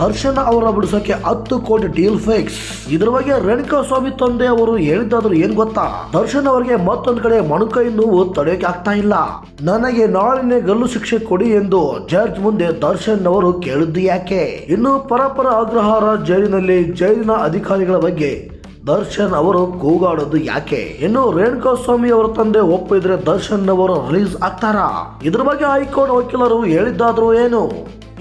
ದರ್ಶನ್ ಅವರ ಬಿಡಿಸೋಕೆ ಹತ್ತು ಕೋಟಿ ಡೀಲ್ ಫಿಕ್ಸ್. ಇದ್ರ ಬಗ್ಗೆ ರೇಣುಕಾ ಸ್ವಾಮಿ ತಂದೆ ಅವರು ಹೇಳಿದ್ದಾದ್ರು ಏನ್ ಗೊತ್ತಾ? ದರ್ಶನ್ ಅವರಿಗೆ ಮತ್ತೊಂದ್ ಕಡೆ ಮೊಣಕೈ ನೋವು ತಡೆಯೋಕೆ ಆಗ್ತಾ ಇಲ್ಲ. ನನಗೆ ನಾಳಿನ ಗಲ್ಲು ಶಿಕ್ಷೆ ಕೊಡಿ ಎಂದು ಜಡ್ಜ್ ಮುಂದೆ ದರ್ಶನ್ ಅವರು ಕೇಳಿದ್ದು ಯಾಕೆ? ಇನ್ನು ಪರಪರ ಅಗ್ರಹಾರ ಜೈಲಿನಲ್ಲಿ ಜೈಲಿನ ಅಧಿಕಾರಿಗಳ ಬಗ್ಗೆ ದರ್ಶನ್ ಅವರು ಕೂಗಾಡೋದು ಯಾಕೆ? ಇನ್ನು ರೇಣುಕಾ ಸ್ವಾಮಿ ಅವರ ತಂದೆ ಒಪ್ಪಿದ್ರೆ ದರ್ಶನ್ ಅವರು ರಿಲೀಸ್ ಆಗ್ತಾರಾ? ಇದ್ರ ಬಗ್ಗೆ ಹೈಕೋರ್ಟ್ ವಕೀಲರು ಹೇಳಿದ್ದಾದ್ರು ಏನು?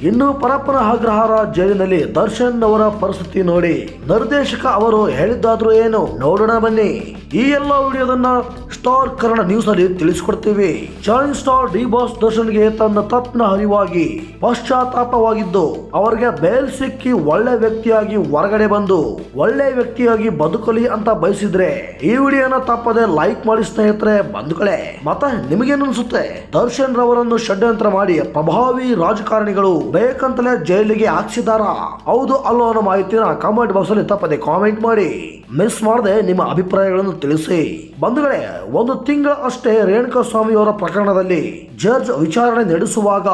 ಇನ್ನು ಪರಪರ ಅಗ್ರಹಾರ ಜೈಲಿನಲ್ಲಿ ದರ್ಶನ್ ಅವರ ಪರಿಸ್ಥಿತಿ ನೋಡಿ. ನಿರ್ದೇಶಕ ಅವರು ಹೇಳಿದ್ದಾದ್ರೂ ಏನು? ನೋಡೋಣ ಬನ್ನಿ. ಈ ಎಲ್ಲ ವಿಡಿಯೋದನ್ನ ಸ್ಟಾರ್ ಕನ್ನಡ ನ್ಯೂಸ್ ಅಲ್ಲಿ ತಿಳಿಸಿಕೊಡ್ತೀವಿ. ಚಾಲೆಂಜ್ ಸ್ಟಾರ್ ಡಿ ಬಾಸ್ ದರ್ಶನ್ಗೆ ತನ್ನ ತಪ್ಪಿನ ಹರಿವಾಗಿ ಪಶ್ಚಾತ್ತಾಪವಾಗಿದ್ದು, ಅವರಿಗೆ ಬೇಲ್ ಸಿಕ್ಕಿ ಒಳ್ಳೆ ವ್ಯಕ್ತಿಯಾಗಿ ಹೊರಗಡೆ ಬಂದು, ಒಳ್ಳೆ ವ್ಯಕ್ತಿಯಾಗಿ ಬದುಕಲಿ ಅಂತ ಬಯಸಿದ್ರೆ, ಈ ವಿಡಿಯೋನ ತಪ್ಪದೆ ಲೈಕ್ ಮಾಡಿ ಸ್ನೇಹಿತರೆ, ಬಂಧುಗಳೇ. ಮತ್ತೆ ನಿಮಗೇನು ಅನ್ಸುತ್ತೆ ದರ್ಶನ್ ರವರನ್ನು ಷಡ್ಯಂತ್ರ ಮಾಡಿ ಪ್ರಭಾವಿ ರಾಜಕಾರಣಿಗಳು ಬೇಕಂತಲೇ ಜೈಲಿಗೆ ಹಾಕ್ಸಿದಾರ ಹೌದು, ಅಲ್ಲೋ ಅನ್ನೋ ಮಾಹಿತಿನ ಕಾಮೆಂಟ್ ಬಾಕ್ಸ್ ಅಲ್ಲಿ ತಪ್ಪದೆ ಕಾಮೆಂಟ್ ಮಾಡಿ. ಮಿಸ್ ಮಾಡದೆ, ನಿಮ್ಮ ಅಭಿಪ್ರಾಯಗಳನ್ನು ತಿಳಿಸಿ. ಬಂಧುಗಳೇ, ಒಂದು ತಿಂಗಳ ಅಷ್ಟೇ ರೇಣುಕಾ ಸ್ವಾಮಿ ಅವರ ಪ್ರಕರಣದಲ್ಲಿ ಜಡ್ಜ್ ವಿಚಾರಣೆ ನಡೆಸುವಾಗ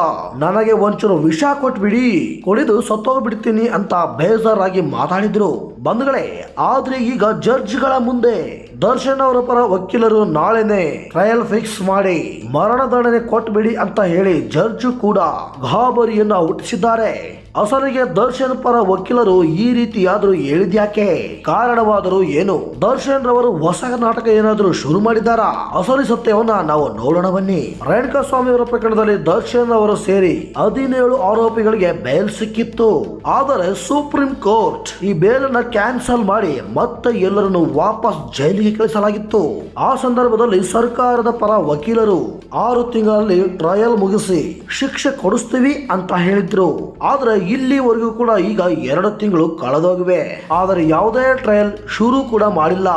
ನನಗೆ ಒಂಚೂರು ವಿಷ ಕೊಟ್ಬಿಡಿ ಕುಡಿದು ಸತ್ತೋಗ್ಬಿಡ್ತೀನಿ ಅಂತ ಬೇಜಾರಾಗಿ ಮಾತಾಡಿದ್ರು. ಬಂಧುಗಳೇ, ಆದ್ರೆ ಈಗ ಜಡ್ಜ್ಗಳ ಮುಂದೆ ದರ್ಶನ್ ಅವರ ಪರ ವಕೀಲರು ನಾಳೆನೆ ಟ್ರಯಲ್ ಫಿಕ್ಸ್ ಮಾಡಿ ಮರಣದಂಡನೆ ಕೊಟ್ಬಿಡಿ ಅಂತ ಹೇಳಿ ಜಡ್ಜ್ ಕೂಡ ಗಾಬರಿಯನ್ನ ಹುಟ್ಟಿಸಿದ್ದಾರೆ. ಅಸಲಿಗೆ ದರ್ಶನ್ ಪರ ವಕೀಲರು ಈ ರೀತಿಯಾದ್ರೂ ಹೇಳಿದ್ಯಾಕೆ? ಕಾರಣವಾದರೂ ಏನು? ದರ್ಶನ್ ರವರು ಹೊಸ ನಾಟಕ ಏನಾದರೂ ಶುರು ಮಾಡಿದ್ದಾರಾ? ಅಸಲಿ ಸತ್ಯವನ್ನ ನಾವು ನೋಡೋಣ ಬನ್ನಿ. ರೇಣುಕಾ ಸ್ವಾಮಿ ಅವರ ಪ್ರಕರಣದಲ್ಲಿ ದರ್ಶನ್ ಅವರು ಸೇರಿ ಹದಿನೇಳು ಆರೋಪಿಗಳಿಗೆ ಬೇಲ್ ಸಿಕ್ಕಿತ್ತು. ಆದರೆ ಸುಪ್ರೀಂ ಕೋರ್ಟ್ ಈ ಬೇಲನ್ನ ಕ್ಯಾನ್ಸಲ್ ಮಾಡಿ ಮತ್ತೆ ಎಲ್ಲರನ್ನು ವಾಪಸ್ ಜೈಲಿಗೆ ಕಳಿಸಲಾಗಿತ್ತು. ಆ ಸಂದರ್ಭದಲ್ಲಿ ಸರ್ಕಾರದ ಪರ ವಕೀಲರು ಆರು ತಿಂಗಳಲ್ಲಿ ಟ್ರಯಲ್ ಮುಗಿಸಿ ಶಿಕ್ಷೆ ಕೊಡಿಸ್ತೀವಿ ಅಂತ ಹೇಳಿದ್ರು. ಆದ್ರೆ ಇಲ್ಲಿವರೆಗೂ ಕೂಡ ಈಗ ಎರಡು ತಿಂಗಳು ಕಳೆದೋಗಿವೆ. ಆದರೆ ಯಾವುದೇ ಟ್ರಯಲ್ ಶುರು ಕೂಡ ಮಾಡಿಲ್ಲ.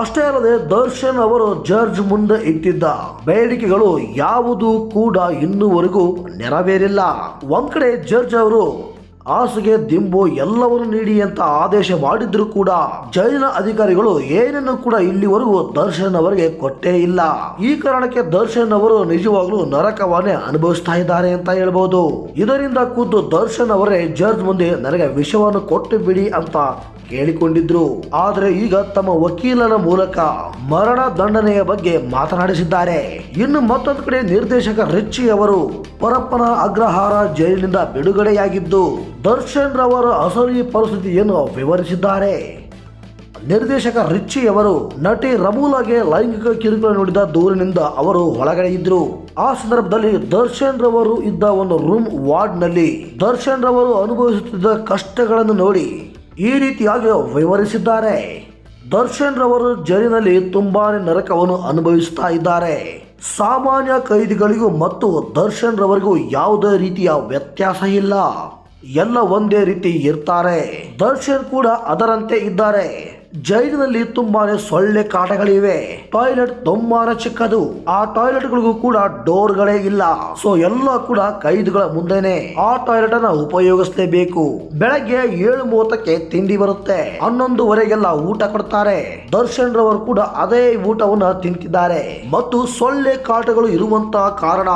ಅಷ್ಟೇ ಅಲ್ಲದೆ ದರ್ಶನ್ ಅವರು ಜರ್ಜ್ ಮುಂದೆ ಇಟ್ಟಿದ್ದ ಬೇಡಿಕೆಗಳು ಯಾವುದು ಕೂಡ ಇನ್ನುವರೆಗೂ ನೆರವೇರಿಲ್ಲ. ಒಂದ್ ಕಡೆ ಜಡ್ಜ್ ಅವರು ಹಾಸಿಗೆ, ದಿಂಬು ಎಲ್ಲವನ್ನು ನೀಡಿ ಅಂತ ಆದೇಶ ಮಾಡಿದ್ರು ಕೂಡ ಜೈಲಿನ ಅಧಿಕಾರಿಗಳು ಏನನ್ನು ಕೂಡ ಇಲ್ಲಿವರೆಗೂ ದರ್ಶನ್ ಅವರಿಗೆ ಕೊಟ್ಟೇ ಇಲ್ಲ. ಈ ಕಾರಣಕ್ಕೆ ದರ್ಶನ್ ಅವರು ನಿಜವಾಗ್ಲೂ ನರಕವನ್ನೇ ಅನುಭವಿಸ್ತಾ ಇದ್ದಾರೆ ಅಂತ ಹೇಳ್ಬೋದು. ಇದರಿಂದ ಖುದ್ದು ದರ್ಶನ್ ಅವರೇ ಜಡ್ಜ್ ಮುಂದೆ ನನಗೆ ವಿಷವನ್ನು ಕೊಟ್ಟು ಬಿಡಿ ಅಂತ ಕೇಳಿಕೊಂಡಿದ್ರು. ಆದರೆ ಈಗ ತಮ್ಮ ವಕೀಲನ ಮೂಲಕ ಮರಣ ದಂಡನೆಯ ಬಗ್ಗೆ ಮಾತನಾಡಿಸಿದ್ದಾರೆ. ಇನ್ನು ಮತ್ತೊಂದು ಕಡೆ ನಿರ್ದೇಶಕ ರಿಚ್ಚಿ ಅವರು ಪರಪ್ಪನ ಅಗ್ರಹಾರ ಜೈಲಿನಿಂದ ಬಿಡುಗಡೆಯಾಗಿದ್ದು, ದರ್ಶನ್ ರವರ ಅಸಲಿ ಪರಿಸ್ಥಿತಿಯನ್ನು ವಿವರಿಸಿದ್ದಾರೆ. ನಿರ್ದೇಶಕ ರಿಚ್ಚಿ ಅವರು ನಟಿ ರಮೂಲಾಗೆ ಲೈಂಗಿಕ ಕಿರುಕುಳ ನೀಡಿದ ದೂರಿನಿಂದ ಅವರು ಒಳಗಡೆ ಇದ್ರು. ಆ ಸಂದರ್ಭದಲ್ಲಿ ದರ್ಶನ್ ರವರು ಇದ್ದ ಒಂದು ರೂಮ್ ವಾರ್ಡ್ನಲ್ಲಿ ದರ್ಶನ್ ರವರು ಅನುಭವಿಸುತ್ತಿದ್ದ ಕಷ್ಟಗಳನ್ನು ನೋಡಿ ಈ ರೀತಿಯಾಗಿ ವಿವರಿಸಿದ್ದಾರೆ. ದರ್ಶನ್ ರವರು ಜೈಲಿನಲ್ಲಿ ತುಂಬಾನೇ ನರಕವನ್ನು ಅನುಭವಿಸ್ತಾ ಇದ್ದಾರೆ. ಸಾಮಾನ್ಯ ಕೈದಿಗಳಿಗೂ ಮತ್ತು ದರ್ಶನ್ ರವರಿಗೂ ಯಾವುದೇ ರೀತಿಯ ವ್ಯತ್ಯಾಸ ಇಲ್ಲ. ಎಲ್ಲ ಒಂದೇ ರೀತಿ ಇರ್ತಾರೆ. ದರ್ಶನ್ ಕೂಡ ಅದರಂತೆ ಇದ್ದಾರೆ. ಜೈಲಿನಲ್ಲಿ ತುಂಬಾನೇ ಸೊಳ್ಳೆ ಕಾಟಗಳಿವೆ. ಟಾಯ್ಲೆಟ್ ತುಂಬಾನೇ ಚಿಕ್ಕದು. ಆ ಟಾಯ್ಲೆಟ್ ಗಳಿಗೂ ಕೂಡ ಡೋರ್ ಗಳೇ ಇಲ್ಲ. ಸೊ ಎಲ್ಲ ಕೂಡ ಕೈದುಗಳ ಮುಂದೆನೆ ಆ ಟಾಯ್ಲೆಟ್ ಅನ್ನ ಉಪಯೋಗಿಸಲೇಬೇಕು. ಬೆಳಗ್ಗೆ ಏಳು ಮೂವತ್ತಕ್ಕೆ ತಿಂಡಿ ಬರುತ್ತೆ. ಹನ್ನೊಂದುವರೆಗೆಲ್ಲ ಊಟ ಕೊಡ್ತಾರೆ. ದರ್ಶನ್ ರವರು ಕೂಡ ಅದೇ ಊಟವನ್ನ ತಿಂತಿದ್ದಾರೆ. ಮತ್ತು ಸೊಳ್ಳೆ ಕಾಟಗಳು ಇರುವಂತಹ ಕಾರಣ.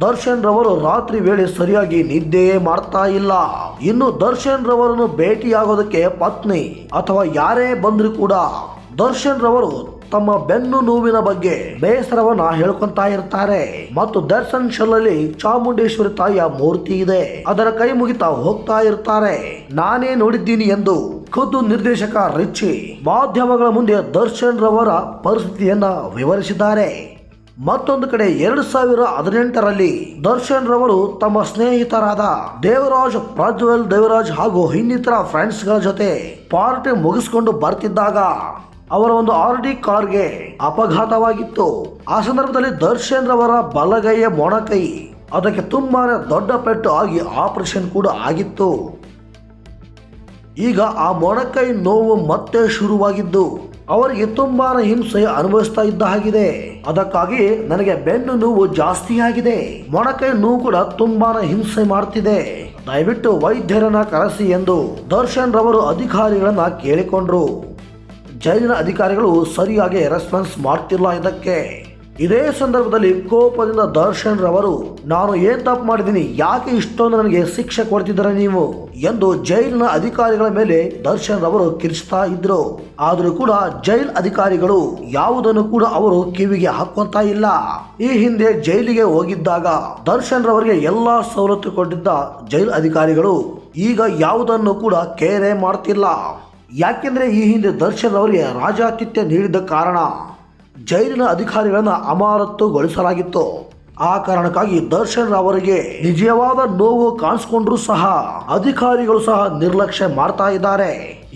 ದರ್ಶನ್ ರವರು ರಾತ್ರಿ ವೇಳೆ ಸರಿಯಾಗಿ ನಿದ್ದೆಯೇ ಮಾಡ್ತಾ ಇಲ್ಲ. ಇನ್ನು ದರ್ಶನ್ ರವರನ್ನು ಭೇಟಿಯಾಗೋದಕ್ಕೆ ಪತ್ನಿ ಅಥವಾ ಯಾರೇ ಬಂದ್ರು ಕೂಡ ದರ್ಶನ್ ರವರು ತಮ್ಮ ಬೆನ್ನು ನೋವಿನ ಬಗ್ಗೆ ಬೇಸರವನ್ನ ಹೇಳ್ಕೊಂತಾ ಇರ್ತಾರೆ. ಮತ್ತು ದರ್ಶನ್ ಶಲ್ಲಲ್ಲಿ ಚಾಮುಂಡೇಶ್ವರಿ ತಾಯಿಯ ಮೂರ್ತಿ ಇದೆ. ಅದರ ಕೈ ಮುಗಿತಾ ಹೋಗ್ತಾ ಇರ್ತಾರೆ. ನಾನೇ ನೋಡಿದ್ದೀನಿ ಎಂದು ಖುದ್ದು ನಿರ್ದೇಶಕ ರಿಚ್ಚಿ ಮಾಧ್ಯಮಗಳ ಮುಂದೆ ದರ್ಶನ್ ರವರ ಪರಿಸ್ಥಿತಿಯನ್ನ ವಿವರಿಸಿದ್ದಾರೆ. ಮತ್ತೊಂದು ಕಡೆ ಎರಡು ಸಾವಿರ ಹದಿನೆಂಟರಲ್ಲಿ ದರ್ಶನ್ ರವರು ತಮ್ಮ ಸ್ನೇಹಿತರಾದ ದೇವರಾಜ್ ಪ್ರಜ್ವಲ್ ದೇವರಾಜ್ ಹಾಗೂ ಇನ್ನಿತರ ಫ್ರೆಂಡ್ಸ್ಗಳ ಜೊತೆ ಪಾರ್ಟಿ ಮುಗಿಸ್ಕೊಂಡು ಬರ್ತಿದ್ದಾಗ ಅವರ ಒಂದು ಆರ್ ಡಿ ಕಾರ್ಗೆ ಅಪಘಾತವಾಗಿತ್ತು. ಆ ಸಂದರ್ಭದಲ್ಲಿ ದರ್ಶನ್ ರವರ ಬಲಗೈಯ ಮೊಣಕೈ ಅದಕ್ಕೆ ತುಂಬಾನೇ ದೊಡ್ಡ ಪೆಟ್ಟು ಆಗಿ ಆಪರೇಷನ್ ಕೂಡ ಆಗಿತ್ತು. ಈಗ ಆ ಮೊಣಕೈ ನೋವು ಮತ್ತೆ ಶುರುವಾಗಿದ್ದು. ಅವರಿಗೆ ತುಂಬಾ ಹಿಂಸೆ ಅನುಭವಿಸ್ತಾ ಇದ್ದ ಹಾಗಿದೆ. ಅದಕ್ಕಾಗಿ ನನಗೆ ಬೆನ್ನು ನೋವು ಜಾಸ್ತಿ ಆಗಿದೆ. ಮೊಣಕೈ ನೋವು ಕೂಡ ತುಂಬಾನೇ ಹಿಂಸೆ ಮಾಡ್ತಿದೆ. ದಯವಿಟ್ಟು ವೈದ್ಯರನ್ನ ಕರೆಸಿ ಎಂದು ದರ್ಶನ್ ರವರು ಅಧಿಕಾರಿಗಳನ್ನ ಕೇಳಿಕೊಂಡ್ರು. ಜೈಲಿನ ಅಧಿಕಾರಿಗಳು ಸರಿಯಾಗಿ ರೆಸ್ಪಾನ್ಸ್ ಮಾಡ್ತಿಲ್ಲ ಇದಕ್ಕೆ. ಇದೇ ಸಂದರ್ಭದಲ್ಲಿ ಕೋಪದಿಂದ ದರ್ಶನ್ ರವರು, ನಾನು ಏನ್ ತಪ್ಪು ಮಾಡಿದ್ದೀನಿ? ಯಾಕೆ ಇಷ್ಟೊಂದು ನನಗೆ ಶಿಕ್ಷೆ ಕೊಡ್ತಿದ್ದಾರೆ ನೀವು? ಎಂದು ಜೈಲಿನ ಅಧಿಕಾರಿಗಳ ಮೇಲೆ ದರ್ಶನ್ ರವರು ಕಿರಿಸ್ತಾ ಇದ್ರು. ಆದರೂ ಕೂಡ ಜೈಲ್ ಅಧಿಕಾರಿಗಳು ಯಾವುದನ್ನು ಕೂಡ ಅವರು ಕಿವಿಗೆ ಹಾಕುವಂತ ಇಲ್ಲ. ಈ ಹಿಂದೆ ಜೈಲಿಗೆ ಹೋಗಿದ್ದಾಗ ದರ್ಶನ್ ರವರಿಗೆ ಎಲ್ಲಾ ಸವಲತ್ತು ಕೊಟ್ಟಿದ್ದ ಜೈಲ್ ಅಧಿಕಾರಿಗಳು, ಈಗ ಯಾವುದನ್ನು ಕೂಡ ಕೇರೆ ಮಾಡ್ತಿಲ್ಲ. ಯಾಕೆಂದ್ರೆ ಈ ಹಿಂದೆ ದರ್ಶನ್ ಅವರಿಗೆ ರಾಜಾತಿಥ್ಯ ನೀಡಿದ ಕಾರಣ. ಜೈಲಿನ ಅಧಿಕಾರಿಗಳನ್ನು ಅಮಾನತುಗೊಳಿಸಲಾಗಿತ್ತು. ಆ ಕಾರಣಕ್ಕಾಗಿ ದರ್ಶನ್ ಅವರಿಗೆ ನಿಜವಾದ ನೋವು ಕಾಣಿಸ್ಕೊಂಡ್ರು ಸಹ ಅಧಿಕಾರಿಗಳು ಸಹ ನಿರ್ಲಕ್ಷ್ಯ ಮಾಡ್ತಾ ಇದ್ದಾರೆ.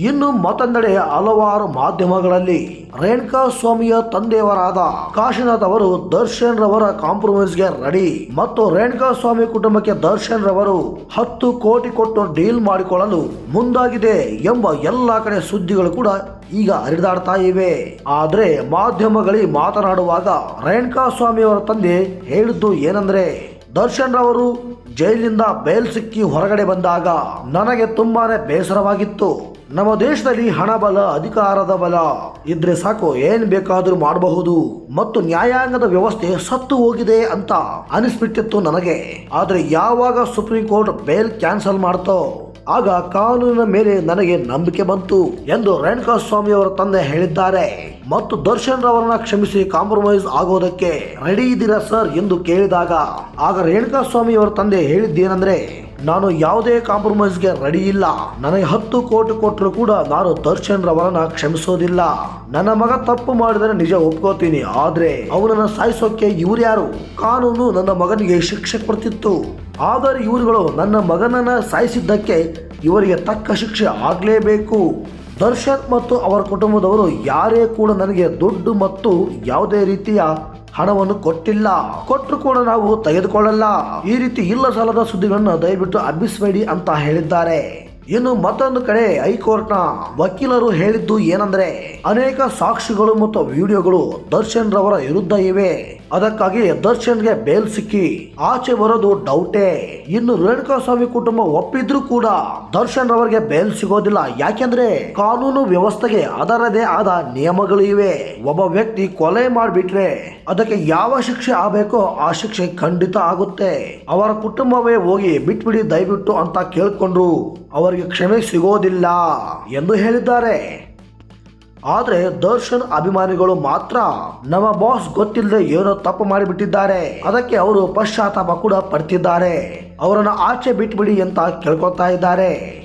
ಇನ್ನು ಮತ್ತೊಂದೆಡೆ ಹಲವಾರು ಮಾಧ್ಯಮಗಳಲ್ಲಿ ರೇಣುಕಾ ಸ್ವಾಮಿಯ ತಂದೆಯವರಾದ ಕಾಶಿನಾಥ್ ಅವರು ದರ್ಶನ್ ರವರ ಕಾಂಪ್ರಮೈಸ್ಗೆ ರೆಡಿ. ಮತ್ತು ರೇಣುಕಾ ಸ್ವಾಮಿ ಕುಟುಂಬಕ್ಕೆ ದರ್ಶನ್ ರವರು ಹತ್ತು ಕೋಟಿ ಕೊಟ್ಟು ಡೀಲ್ ಮಾಡಿಕೊಳ್ಳಲು ಮುಂದಾಗಿದೆ ಎಂಬ ಎಲ್ಲಾ ಕಡೆ ಸುದ್ದಿಗಳು ಕೂಡ ಈಗ ಹರಿದಾಡ್ತಾ ಇವೆ. ಆದರೆ ಮಾಧ್ಯಮಗಳಿಗೆ ಮಾತನಾಡುವಾಗ ರೇಣುಕಾ ಸ್ವಾಮಿ ಅವರ ತಂದೆ ಹೇಳಿದ್ದು ಏನಂದ್ರೆ, ದರ್ಶನ್ ರವರು ಜೈಲಿನಿಂದ ಬೇಲ್ ಸಿಕ್ಕಿ ಹೊರಗಡೆ ಬಂದಾಗ ನನಗೆ ತುಂಬಾನೇ ಬೇಸರವಾಗಿತ್ತು. ನಮ್ಮ ದೇಶದಲ್ಲಿ ಹಣ ಬಲ, ಅಧಿಕಾರದ ಬಲ. ಇದ್ರೆ ಸಾಕು, ಏನ್ ಬೇಕಾದರೂ ಮಾಡಬಹುದು. ಮತ್ತು ನ್ಯಾಯಾಂಗದ ವ್ಯವಸ್ಥೆ ಸತ್ತು ಹೋಗಿದೆ ಅಂತ ಅನಿಸ್ಬಿಟ್ಟಿತ್ತು ನನಗೆ. ಆದ್ರೆ ಯಾವಾಗ ಸುಪ್ರೀಂ ಕೋರ್ಟ್ ಬೇಲ್ ಕ್ಯಾನ್ಸಲ್ ಮಾಡ್ತೋ? ಆಗ ಕಾನೂನಿನ ಮೇಲೆ ನನಗೆ ನಂಬಿಕೆ ಬಂತು ಎಂದು ರೇಣುಕಾ ಸ್ವಾಮಿ ಅವರ ತಂದೆ ಹೇಳಿದ್ದಾರೆ. ಮತ್ತು ದರ್ಶನ್ ರವರನ್ನ ಕ್ಷಮಿಸಿ ಕಾಂಪ್ರಮೈಸ್ ಆಗೋದಕ್ಕೆ ರೆಡಿ ಇದ್ದೀರಾ ಸರ್ ಎಂದು ಕೇಳಿದಾಗ, ಆಗ ರೇಣುಕಾ ಸ್ವಾಮಿ ಅವರ ತಂದೆ ಹೇಳಿದ್ದೇನೆಂದ್ರೆ ನಾನು ಯಾವುದೇ ಕಾಂಪ್ರಮೈಸ್ಗೆ ರೆಡಿ ಇಲ್ಲ. ನನಗೆ ಹತ್ತು ಕೋಟಿ ಕೊಟ್ಟರು ಕೂಡ ನಾನು ದರ್ಶನ್ ರವರನ್ನ ಕ್ಷಮಿಸೋದಿಲ್ಲ. ನನ್ನ ಮಗ ತಪ್ಪು ಮಾಡಿದರೆ ನಿಜ ಒಪ್ಕೋತೀನಿ. ಆದ್ರೆ ಅವನನ್ನ ಸಾಯಿಸೋಕೆ ಇವ್ರು ಯಾರು? ಕಾನೂನು ನನ್ನ ಮಗನಿಗೆ ಶಿಕ್ಷೆ ಕೊಡ್ತಿತ್ತು. ಆದರೆ ಇವರುಗಳು ನನ್ನ ಮಗನನ್ನ ಸಾಯಿಸಿದ್ದಕ್ಕೆ ಇವರಿಗೆ ತಕ್ಕ ಶಿಕ್ಷೆ ಆಗಲೇಬೇಕು. ದರ್ಶನ್ ಮತ್ತು ಅವರ ಕುಟುಂಬದವರು ಯಾರೇ ಕೂಡ ನನಗೆ ದುಡ್ಡು ಮತ್ತು ಯಾವುದೇ ರೀತಿಯ ಹಣವನ್ನು ಕೊಟ್ಟಿಲ್ಲ. ಕೊಟ್ಟರು ಕೂಡ ನಾವು ತೆಗೆದುಕೊಳ್ಳಲ್ಲ. ಈ ರೀತಿ ಇಲ್ಲ ಸಾಲದ ಸುದ್ದಿಗಳನ್ನು ದಯವಿಟ್ಟು ಹಬ್ಬಿಸಬೇಡಿ ಅಂತ ಹೇಳಿದ್ದಾರೆ. ಇನ್ನು ಮತ್ತೊಂದು ಕಡೆ ಹೈಕೋರ್ಟ್ನ ವಕೀಲರು ಹೇಳಿದ್ದು ಏನಂದ್ರೆ, ಅನೇಕ ಸಾಕ್ಷಿಗಳು ಮತ್ತು ವಿಡಿಯೋಗಳು ದರ್ಶನ್ ರವರ ವಿರುದ್ಧ ಇವೆ. ಅದಕ್ಕಾಗಿ ದರ್ಶನ್ಗೆ ಬೇಲ್ ಸಿಕ್ಕಿ ಆಚೆ ಬರೋದು ಡೌಟೇ. ಇನ್ನು ರೇಣುಕಾ ಸ್ವಾಮಿ ಕುಟುಂಬ ಒಪ್ಪಿದ್ರು ಕೂಡ ದರ್ಶನ್ ರವರಿಗೆ ಬೇಲ್ ಸಿಗೋದಿಲ್ಲ. ಯಾಕೆಂದ್ರೆ ಕಾನೂನು ವ್ಯವಸ್ಥೆಗೆ ಅದರದೇ ಆದ ನಿಯಮಗಳು ಇವೆ. ಒಬ್ಬ ವ್ಯಕ್ತಿ ಕೊಲೆ ಮಾಡಿಬಿಟ್ರೆ ಅದಕ್ಕೆ ಯಾವ ಶಿಕ್ಷೆ ಆಗಬೇಕೋ ಆ ಶಿಕ್ಷೆ ಖಂಡಿತ ಆಗುತ್ತೆ. ಅವರ ಕುಟುಂಬವೇ ಹೋಗಿ ಬಿಟ್ಬಿಡಿ ದಯವಿಟ್ಟು ಅಂತ ಕೇಳ್ಕೊಂಡ್ರು. ಅವರಿಗೆ ಕ್ಷಮೆ ಸಿಗೋದಿಲ್ಲ ಎಂದು ಹೇಳಿದ್ದಾರೆ. ಆದ್ರೆ ದರ್ಶನ್ ಅಭಿಮಾನಿಗಳು ಮಾತ್ರ ನಮ್ಮ ಬಾಸ್ ಗೊತ್ತಿಲ್ಲದೆ ಏನೋ ತಪ್ಪು ಮಾಡಿಬಿಟ್ಟಿದ್ದಾರೆ. ಅದಕ್ಕೆ ಅವರು ಪಶ್ಚಾತ್ತಾಪ ಕೂಡ ಪಡ್ತಿದ್ದಾರೆ. ಅವರನ್ನ ಆಚೆ ಬಿಟ್ಬಿಡಿ ಅಂತ ಕೇಳ್ಕೊತಾ ಇದ್ದಾರೆ.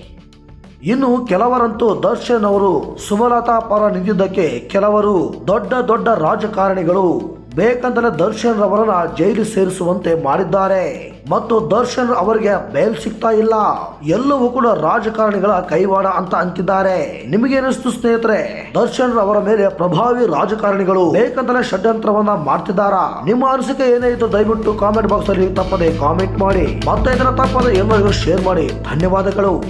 ಇನ್ನು ಕೆಲವರಂತೂ ದರ್ಶನ್ ಅವರು ಸುಮಲತಾ ಪರ ನಿಂತಿದ್ದಕ್ಕೆ ಕೆಲವರು ದೊಡ್ಡ ದೊಡ್ಡ ರಾಜಕಾರಣಿಗಳು ಬೇಕಂತಲೇ ದರ್ಶನ್ ರವರನ್ನ ಜೈಲು ಸೇರಿಸುವಂತೆ ಮಾಡಿದ್ದಾರೆ. ಮತ್ತು ದರ್ಶನ್ ಅವರಿಗೆ ಬೇಲ್ ಸಿಗ್ತಾ ಇಲ್ಲ. ಎಲ್ಲವೂ ಕೂಡ ರಾಜಕಾರಣಿಗಳ ಕೈವಾಡ ಅಂತ ಅಂತಿದ್ದಾರೆ. ನಿಮಗೇನಿಸ್ತು ಸ್ನೇಹಿತರೆ? ದರ್ಶನ್ ಅವರ ಮೇಲೆ ಪ್ರಭಾವಿ ರಾಜಕಾರಣಿಗಳು ಬೇಕಂತಲೇ ಷಡ್ಯಂತ್ರವನ್ನ ಮಾಡ್ತಿದ್ದಾರಾ? ನಿಮ್ಮ ಅನಿಸಿಕೆ ಏನಾಯಿತು ದಯವಿಟ್ಟು ಕಾಮೆಂಟ್ ಬಾಕ್ಸ್ ಅಲ್ಲಿ ತಪ್ಪದೆ ಕಾಮೆಂಟ್ ಮಾಡಿ. ಮತ್ತೆ ಇದರ ತಪ್ಪದೆ ಎಲ್ಲರಿಗೂ ಶೇರ್ ಮಾಡಿ. ಧನ್ಯವಾದಗಳು.